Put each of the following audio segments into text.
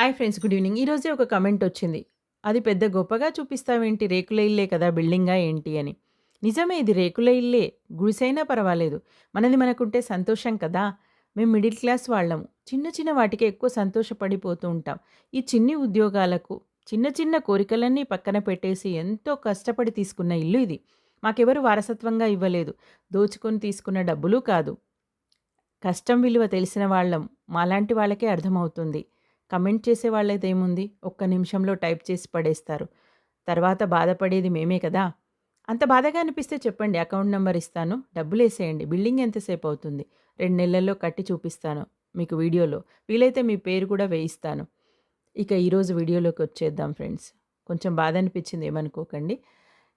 Hi friends good evening. ఈరోజే ఒక comment వచ్చింది. అది పెద్ద గొప్పగా చూపిస్తావేంటి? రేకుల ఇల్లే కదా బిల్డింగా ఏంటి అని. నిజమే ఇది రేకుల ఇల్లే. గుడిసైనా పర్వాలేదు. మనది మనకుంటే సంతోషం కదా. మేము మిడిల్ క్లాస్ వాళ్ళము చిన్న చిన్న వాటికి ఎక్కువ సంతోషపడిపోతూ ఉంటాం. ఈ చిన్ని ఉద్యోగాలకు చిన్న చిన్న కోరికలన్నీ పక్కన పెట్టేసి ఎంతో కష్టపడి తీసుకున్న ఇల్లు ఇది. మాకెవరు వారసత్వంగా ఇవ్వలేదు. దోచుకొని తీసుకున్న డబ్బులు కాదు. కష్టం విలువ తెలిసిన వాళ్ళం. మాలాంటి వాళ్ళకే అర్థమవుతుంది. కమెంట్ చేసే వాళ్ళదేముంది ఒక్క నిమిషంలో టైప్ చేసి పడేస్తారు. తర్వాత బాధపడేది మేమే కదా? అంత బాధగా అనిపిస్తే చెప్పండి అకౌంట్ నెంబర్ ఇస్తాను డబ్బులు వేసేయండి బిల్డింగ్ ఎంతసేపు అవుతుంది? రెండు నెలల్లో కట్టి చూపిస్తాను మీకు వీడియోలో. వీలైతే మీ పేరు కూడా వేయిస్తాను. ఇక ఈరోజు వీడియోలోకి వచ్చేద్దాం ఫ్రెండ్స్. కొంచెం బాధ అనిపించింది ఏమనుకోకండి.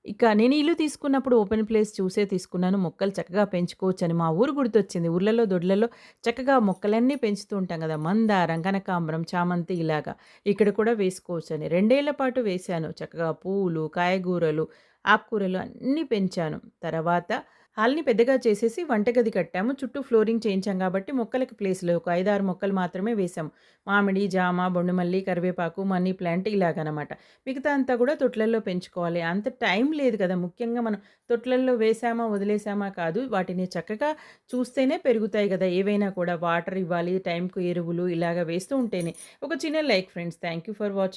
ఇక నేను ఇల్లు తీసుకున్నప్పుడు ఓపెన్ ప్లేస్ చూసే తీసుకున్నాను. మొక్కలు చక్కగా పెంచుకోవచ్చు అని మా ఊరు గుర్తొచ్చింది. ఊర్లలో దొడ్లలో చక్కగా మొక్కలన్నీ పెంచుతూ ఉంటాం కదా! మందారం కనకాంబరం చామంతి ఇలాగా ఇక్కడ కూడా వేసుకోవచ్చు అని రెండేళ్ళ పాటు వేశాను. చక్కగా పూలు కాయగూరలు ఆకుకూరలు అన్నీ పెంచాను. తర్వాత హాల్ని పెద్దగా చేసేసి వంటగది కట్టాము. చుట్టూ ఫ్లోరింగ్ చేయించాం కాబట్టి మొక్కలకి ప్లేస్లో ఒక ఐదారు మొక్కలు మాత్రమే వేసాము మామిడి జామ బొండుమల్లి కరివేపాకు మనీ ప్లాంట్ ఇలాగనమాట. మిగతా అంతా కూడా తొట్లల్లో పెంచుకోవాలి. అంత టైం లేదు కదా. ముఖ్యంగా మనం తొట్లల్లో వేసామా వదిలేసామా కాదు. వాటిని చక్కగా చూస్తేనే పెరుగుతాయి కదా. ఏవైనా కూడా వాటర్ ఇవ్వాలి టైంకు ఎరువులు ఇలాగ వేస్తూ ఉంటేనే. ఒక చిన్న like friends. Thank you for watching